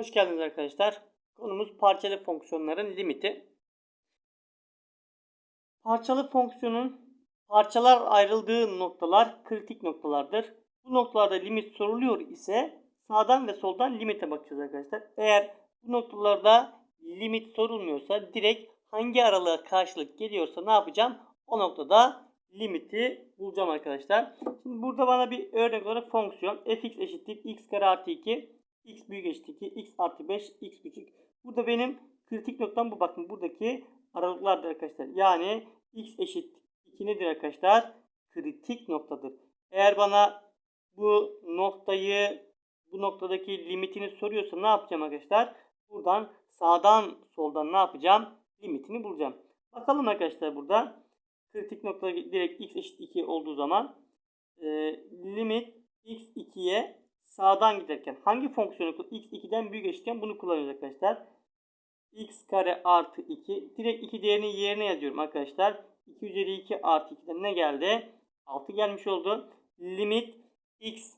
Hoş geldiniz arkadaşlar. Konumuz parçalı fonksiyonların limiti. Parçalı fonksiyonun parçalar ayrıldığı noktalar kritik noktalardır. Bu noktalarda limit soruluyor ise sağdan ve soldan limite bakacağız arkadaşlar. Eğer bu noktalarda limit sorulmuyorsa direkt hangi aralığa karşılık geliyorsa ne yapacağım? O noktada limiti bulacağım arkadaşlar. Şimdi burada bana bir örnek olarak fonksiyon fx eşittir x kare artı 2 x büyük eşittir 2 x artı 5 x küçük. Burada benim kritik noktam bu bakın buradaki aralıklardır arkadaşlar. Yani x eşit 2 nedir arkadaşlar? Kritik noktadır. Eğer bana bu noktayı bu noktadaki limitini soruyorsa ne yapacağım arkadaşlar? Buradan sağdan soldan ne yapacağım? Limitini bulacağım. Bakalım arkadaşlar burada. Kritik nokta direkt x eşit 2 olduğu zaman e, limit x2'ye sağdan giderken hangi fonksiyonu x2'den büyük eşitken bunu kullanıyoruz arkadaşlar. x kare artı 2 direkt 2 değerini yerine yazıyorum arkadaşlar. 2 üzeri 2 artı 2'den ne geldi? 6 gelmiş oldu. Limit x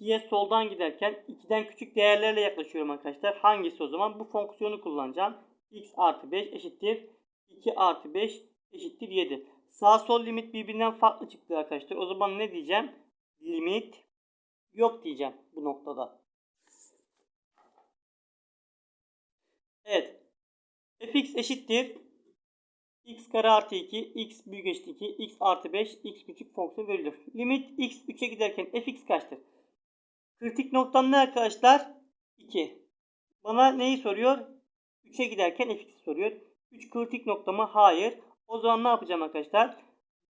2'ye soldan giderken 2'den küçük değerlerle yaklaşıyorum arkadaşlar. Hangisi o zaman? Bu fonksiyonu kullanacağım. x artı 5 eşittir. 2 artı 5 eşittir 7. Sağ sol limit birbirinden farklı çıktı arkadaşlar. O zaman ne diyeceğim? Limit yok diyeceğim bu noktada. Evet. fx eşittir. x kare artı 2, x büyük eşit 2, x artı 5, x küçük fonksiyon verilir. Limit x 3'e giderken fx kaçtır? Kritik noktam ne arkadaşlar? 2. Bana neyi soruyor? 3'e giderken fx'i soruyor. 3 kritik nokta mı? Hayır. O zaman ne yapacağım arkadaşlar?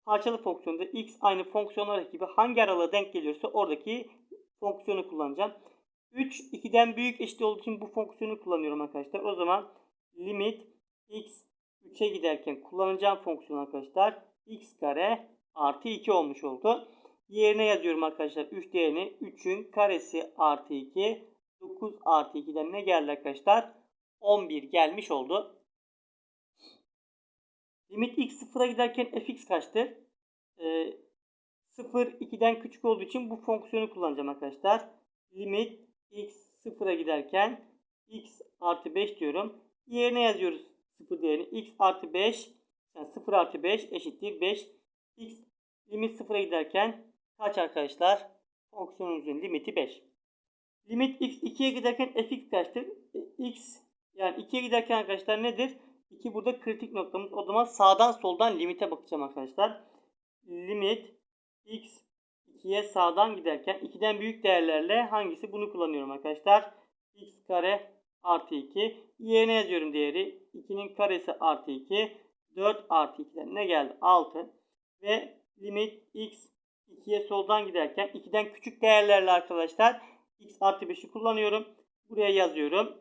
Parçalı fonksiyonda x aynı fonksiyonlar gibi hangi aralığa denk geliyorsa oradaki fonksiyonu kullanacağım. 3 2'den büyük eşit olduğu için bu fonksiyonu kullanıyorum arkadaşlar. O zaman limit x 3'e giderken kullanacağım fonksiyon arkadaşlar x kare artı 2 olmuş oldu. Yerine yazıyorum arkadaşlar 3 değerini 3'ün karesi artı 2 9 artı 2'den ne geldi arkadaşlar? 11 gelmiş oldu. Limit x sıfıra giderken fx kaçtır? Ee, 0 2'den küçük olduğu için bu fonksiyonu kullanacağım arkadaşlar. Limit x sıfıra giderken x artı 5 diyorum. Yerine yazıyoruz 0 değerini. x artı 5 yani 0 artı 5 eşittir 5. x limit sıfıra giderken kaç arkadaşlar? Fonksiyonumuzun limiti 5. Limit x 2'ye giderken fx kaçtır? E, x yani 2'ye giderken arkadaşlar nedir? 2 burada kritik noktamız. O zaman sağdan soldan limite bakacağım arkadaşlar. Limit x 2'ye sağdan giderken 2'den büyük değerlerle hangisi? Bunu kullanıyorum arkadaşlar. x kare artı 2. Yerine yazıyorum değeri. 2'nin karesi artı 2. 4 artı 2'den ne geldi? 6. Ve limit x 2'ye soldan giderken 2'den küçük değerlerle arkadaşlar x artı 5'i kullanıyorum. Buraya yazıyorum.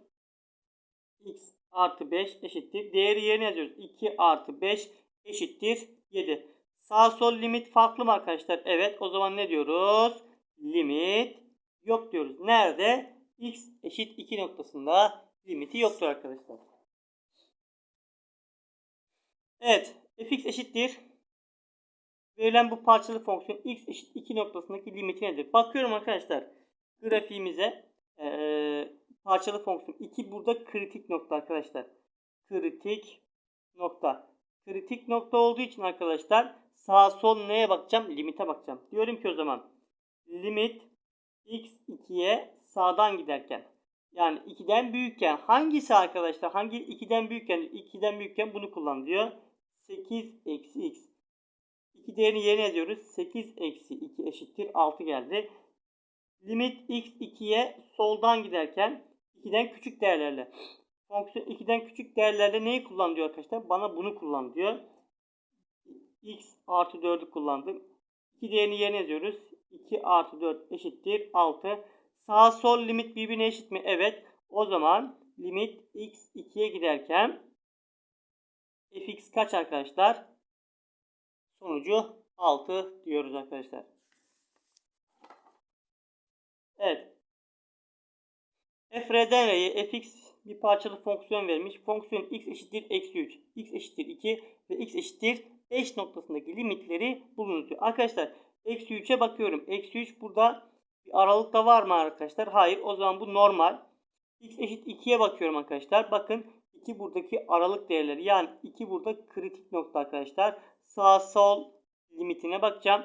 x artı 5 eşittir. Değeri yerine yazıyoruz. 2 artı 5 eşittir 7. Sağ sol limit farklı mı arkadaşlar? Evet. O zaman ne diyoruz? Limit yok diyoruz. Nerede? x eşit 2 noktasında limiti yoktur arkadaşlar. Evet. fx eşittir. Verilen bu parçalı fonksiyon x eşit 2 noktasındaki limiti nedir? Bakıyorum arkadaşlar. Grafiğimize ee, parçalı fonksiyon 2 burada kritik nokta arkadaşlar. Kritik nokta. Kritik nokta olduğu için arkadaşlar sağ sol neye bakacağım? Limite bakacağım. Diyorum ki o zaman limit x 2'ye sağdan giderken yani 2'den büyükken hangisi arkadaşlar? Hangi 2'den büyükken 2'den büyükken bunu kullan diyor. 8 eksi x. 2 değerini yerine yazıyoruz. 8 eksi 2 eşittir 6 geldi. Limit x 2'ye soldan giderken 2'den küçük değerlerle. Fonksiyon 2'den küçük değerlerle neyi kullan diyor arkadaşlar? Bana bunu kullan diyor. X artı 4'ü kullandım. 2 değerini yerine yazıyoruz. 2 artı 4 eşittir 6. Sağ sol limit birbirine eşit mi? Evet. O zaman limit x 2'ye giderken fx kaç arkadaşlar? Sonucu 6 diyoruz arkadaşlar. Evet. f r'den r'ye fx bir parçalı fonksiyon vermiş. Fonksiyon x eşittir eksi 3, x eşittir 2 ve x eşittir 5 noktasındaki limitleri bulunuz diyor. Arkadaşlar eksi 3'e bakıyorum. Eksi 3 burada Bir aralık da var mı arkadaşlar? Hayır. O zaman bu normal. X eşit 2'ye bakıyorum arkadaşlar. Bakın 2 buradaki aralık değerleri. Yani 2 burada kritik nokta arkadaşlar. Sağ sol limitine bakacağım.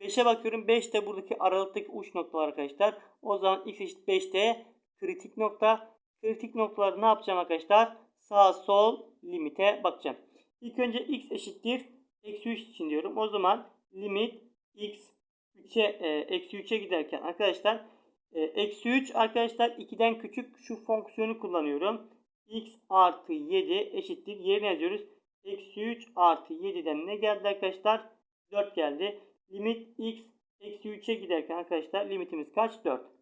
5'e bakıyorum. 5 de buradaki aralıktaki uç noktalar arkadaşlar. O zaman x eşit 5'te kritik nokta. Kritik noktaları ne yapacağım arkadaşlar? Sağ sol limite bakacağım. İlk önce x eşittir. Eksi 3 için diyorum. O zaman limit x 3'e e, eksi 3'e giderken arkadaşlar e, eksi 3 arkadaşlar 2'den küçük şu fonksiyonu kullanıyorum. x artı 7 eşittir. Yerine yazıyoruz. Eksi 3 artı 7'den ne geldi arkadaşlar? 4 geldi. Limit x eksi 3'e giderken arkadaşlar limitimiz kaç? 4.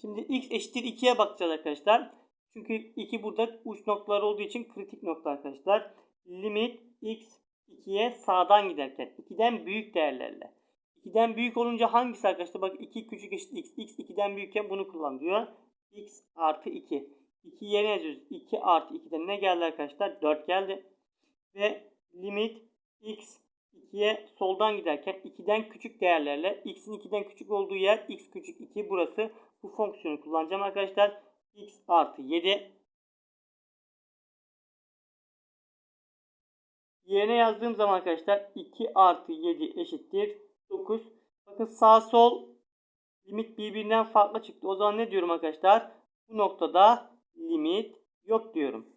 Şimdi x eşittir 2'ye bakacağız arkadaşlar. Çünkü 2 burada uç noktalar olduğu için kritik nokta arkadaşlar. Limit x 2'ye sağdan giderken 2'den büyük değerlerle. 2'den büyük olunca hangisi arkadaşlar? Bak 2 küçük eşit x. x 2'den büyükken bunu kullan diyor. x artı 2. 2 yerine yazıyoruz. 2 artı 2'den ne geldi arkadaşlar? 4 geldi. Ve limit x 2'ye soldan giderken 2'den küçük değerlerle x'in 2'den küçük olduğu yer x küçük 2 burası. Bu fonksiyonu kullanacağım arkadaşlar. x artı 7 Yerine yazdığım zaman arkadaşlar 2 artı 7 eşittir 9. Bakın sağ sol limit birbirinden farklı çıktı. O zaman ne diyorum arkadaşlar? Bu noktada limit yok diyorum.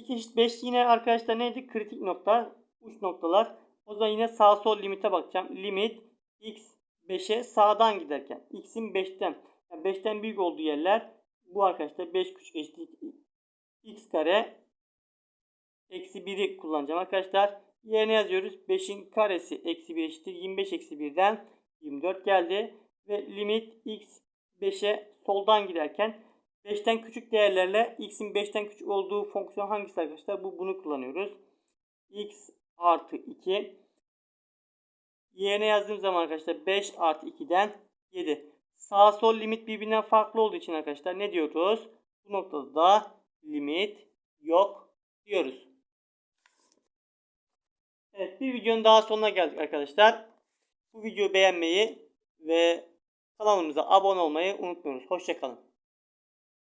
2 eşit 5 yine arkadaşlar neydi? Kritik nokta. Uç noktalar. O zaman yine sağ sol limite bakacağım. Limit x 5'e sağdan giderken. x'in 5'ten yani 5'ten büyük olduğu yerler bu arkadaşlar 5 küçük eşitlik x kare eksi 1'i kullanacağım arkadaşlar. Yerine yazıyoruz. 5'in karesi eksi 1 eşittir. 25 eksi 1'den 24 geldi. Ve limit x 5'e soldan giderken 5'ten küçük değerlerle x'in 5'ten küçük olduğu fonksiyon hangisi arkadaşlar? Bu bunu kullanıyoruz. x artı 2 yerine yazdığım zaman arkadaşlar 5 artı 2'den 7. Sağ sol limit birbirinden farklı olduğu için arkadaşlar ne diyoruz? Bu noktada da limit yok diyoruz. Evet bir videonun daha sonuna geldik arkadaşlar. Bu videoyu beğenmeyi ve kanalımıza abone olmayı unutmuyoruz. Hoşçakalın.